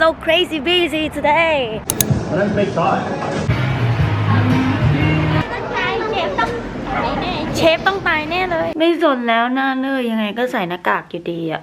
so crazy busy today I don't speak Thai. เชฟต้องตายแน่เลย ไม่สนแล้วหน้าเนยยังไงก็ใส่หน้ากากอยู่ดีอะ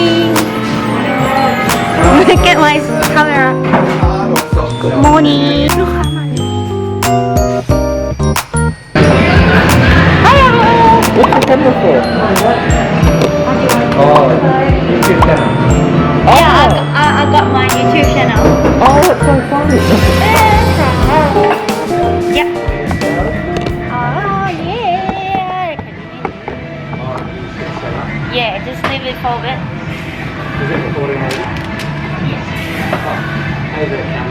camera.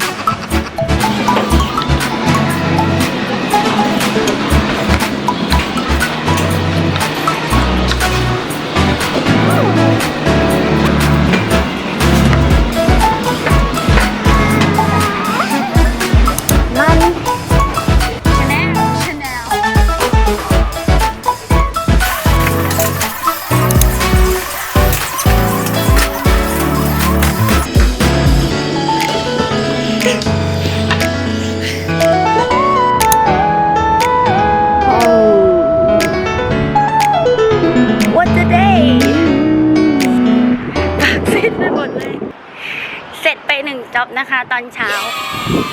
็อบนะคะ ตอนเช้า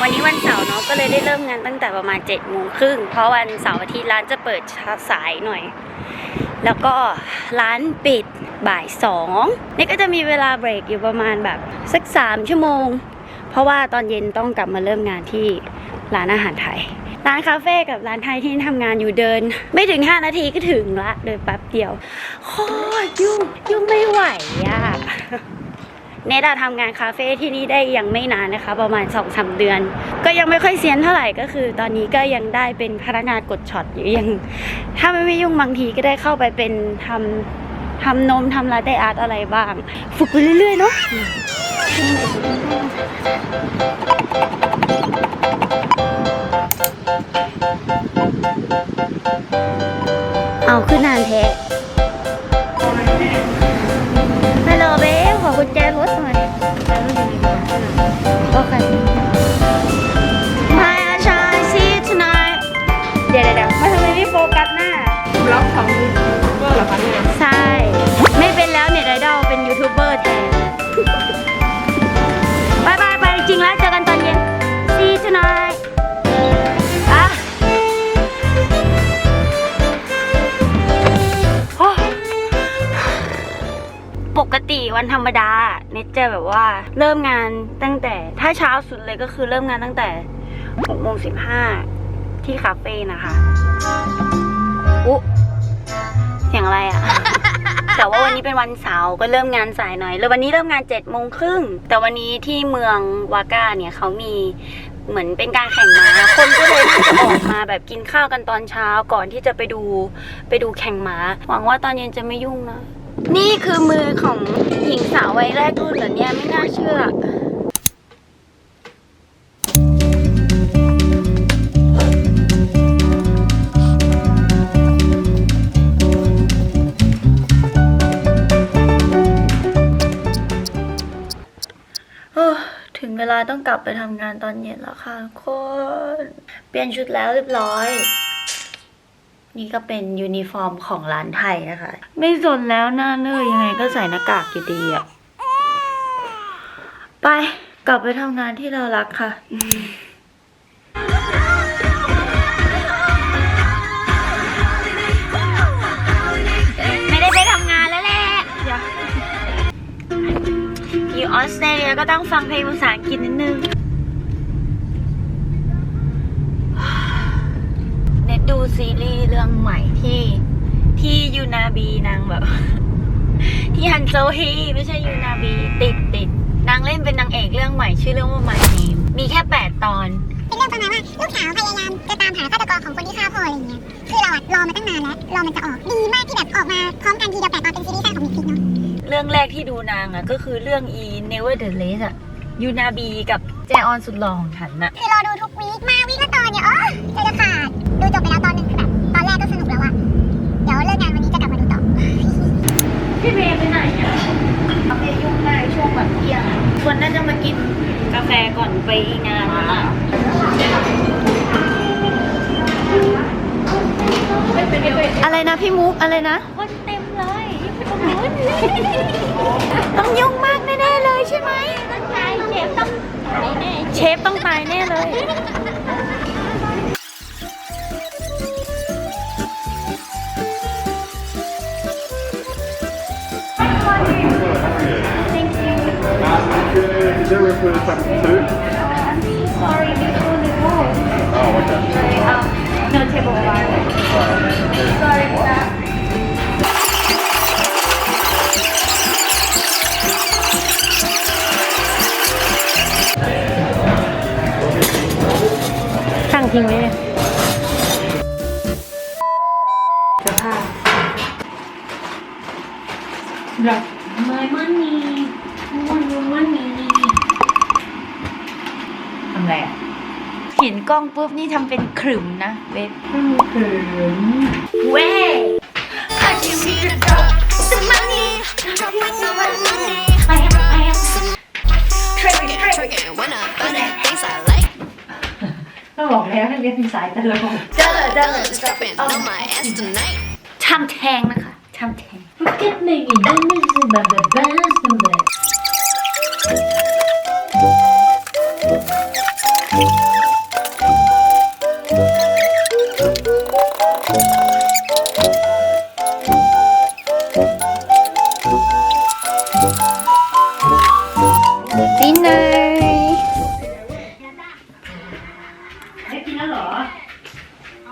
วันนี้วันเสาร์เนาะก็เลยได้เริ่มงานตั้งแต่ประมาณ7จ็ดโมงครึ่งเพราะวันเสาร์อาทิตย์ร้านจะเปิดสายหน่อย แล้วก็ร้านปิดบ่ายสองนี่ก็จะมีเวลาเบรกอยู่ประมาณแบบสักสามชั่วโมง เพราะว่าตอนเย็นต้องกลับมาเริ่มงานที่ร้านอาหารไทยร้านคาเฟ่กับร้านไทยที่ทำงานอยู่เดิน ไม่ถึง 5 นาทีก็ถึงละเดินแป๊บเดียวโคตรยุ่งยุ่งไม่ไหวอะ เนดาทำงานคาเฟ่ที่นี่ได้ยังไม่นานนะคะ ประมาณ2อสเดือน ก็ยังไม่ค่อยเซียนเท่าไหร่ก็คือ ตอนนี้ก็ยังได้เป็นพนักงานกดช็อตอยู่ยัง ถ้าไม่ไม่ยุ่งบางทีก็ได้เข้าไปเป็นทำทำนมทำลาเต้อาร์ตอะไรบ้าง ฝึกไปเรื่อยๆเนาะเอาขึ้นนานแท้ เบล วันธรรมดาเน็ตจะแบบว่าเริ่มงานตั้งแต่ถ้าเช้าสุดเลยก็คือเริ่มงานตั้งแต่หกโมงสิบห้าที่คาเฟ่นะคะอุ๊เสียงอะไรอะแต่ว่าวันนี้เป็นวันเสาร์ก็เริ่มงานสายหน่อย แล้ววันนี้เริ่มงานเจ็ดโมงครึ่งแต่วันนี้ที่เมืองวาก้าเนี่ยเขามีเหมือนเป็นการแข่งม้าคนก็เลยน่าจะออกมาแบบกินข้าวกันตอนเช้าก่อนที่จะไปดูไปดูแข่งม้าหวังว่าตอนเย็นจะไม่ยุ่งนะ นี่คือมือของหญิงสาววัยแรกรุ่นเหรอเนี่ยไม่น่าเชื่อ โอ้ถึงเวลาต้องกลับไปทำงานตอนเย็นแล้วค่ะทุกคน เปลี่ยนชุดแล้วเรียบร้อย นี่ก็เป็นยูนิฟอร์มของร้านไทยนะคะ ไม่สนแล้วหน้าเนยยังไงก็ใส่หน้ากากอยู่ดีอะไปกลับไปทำงานที่เรารักค่ะไม่ได้ไปทำงานแล้วแหละอยู่ออสเตรเลียก็ต้องฟังเพลงภาษาอังกฤษนิดนึง เน็ต ดูซีรีส์เรื่องใหม่ที่ที่ยูนาบีนางแบบ ที่ฮันโจฮีไม่ใช่ยูนาบีติดติดนางเล่นเป็นนางเอกเรื่องใหม่ชื่อเรื่องว่า My Name มีแค่8ตอนเป็นเรื่องประมาณว่าลูกสาวพยายามจะตามหาฆาตกรของคนที่ฆ่าพ่ออะไรอย่างเงี้ยคือเราอะรอมาตั้งนานแล้วรอมันจะออกดีมากที่แบบออกมาพร้อมกันทีเดียวแต่ตอนเป็นซีรีส์สั้นของมิกซิกเนาะเรื่องแรกที่ดูนางอะก็คือเรื่อง E Never the Less อะยูนาบีกับแจออนสุดหล่อของฉันอะคือรอดูทุกวีคมาวีคละตอนเนี่ยอ๋อใจจะขาดดูจบไปแล้ว ควรน่าจะมากินกาแฟก่อนไปงานแล้วล่ะอะไรนะพี่มุกอะไรนะ คนเต็มเลยต้องยุ่งมากแน่ๆเลยใช่ไหมเชฟต้องตายแน่เลย Is there room for some food? Sorry, this one is full. Oh, okay. Um, no table bar. Sorry for that. สั่งทิ้งไว้เลยเสื้อผ้า Black My money ทำไรอะเห็นกล้องปุ๊บนี่ทำเป็นขรึมนะเว็บไม่มีเขินเว้ย I just need to drop some money Drop some money ไปอะไปอะ Twerking, twerking When I find that things I like ก็บอกแล้วให้เรียนสายตลก Dollar, dollars dropping on my ass tonight ทำแทงนะคะทำแทง Get me in the music but the best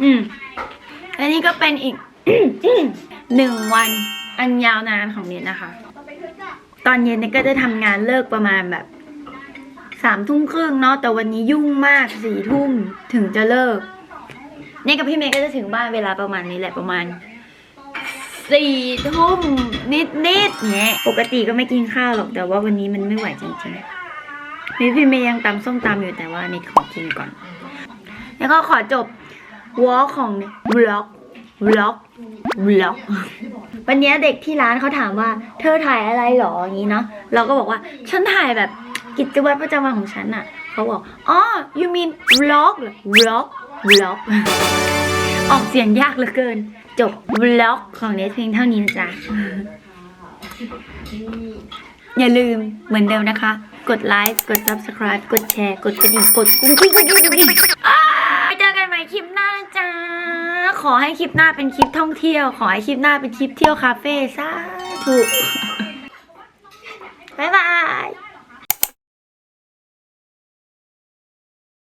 อืมและนี่ก็เป็นอีก หนึ่งวันอันยาวนานของเน็ตนะคะ ตอนเย็นเน็ตก็จะทำงานเลิกประมาณแบบสามทุ่มครึ่งเนาะแต่วันนี้ยุ่งมากสี่ทุ่มถึงจะเลิก เนี่ยกับพี่เมย์ก็จะถึงบ้านเวลาประมาณนี้แหละประมาณสี่ทุ่มนิดนิดๆเงี้ยปกติก็ไม่กินข้าวหรอกแต่ว่าวันนี้มันไม่ไหวจริงๆพี่พี่เมย์ยังตำส้มตำอยู่แต่ว่าน็ตขอกินก่อน แล้วก็ขอจบ วอลของวล็อกวล็อกวล็อกวันนี้เด็กที่ร้านเขาถามว่า เธอถ่ายอะไรหรออย่างนี้เนาะเราก็บอกว่าฉันถ่ายแบบกิจวัตรประจำวันของฉันอะเขาบอกอ๋อ you mean vlog เหรอ vlog vlog ออกเสียงยากเหลือเกิน จบ vlog ของเนทเพียงเท่านี้นะจ๊ะ อย่าลืมเหมือนเดิมนะคะ กดไลค์ กด subscribe กดแชร์ กดกระดิ่งกดกุ้งกิ้งกระดิ่งกระดิ่ง ม่คลิปหน้าจ้าขอให้คลิปหน้าเป็นคลิปท่องเที่ยว ขอให้คลิปหน้าเป็นคลิปเที่ยวคาเฟ่สาถูกบ๊ายบาย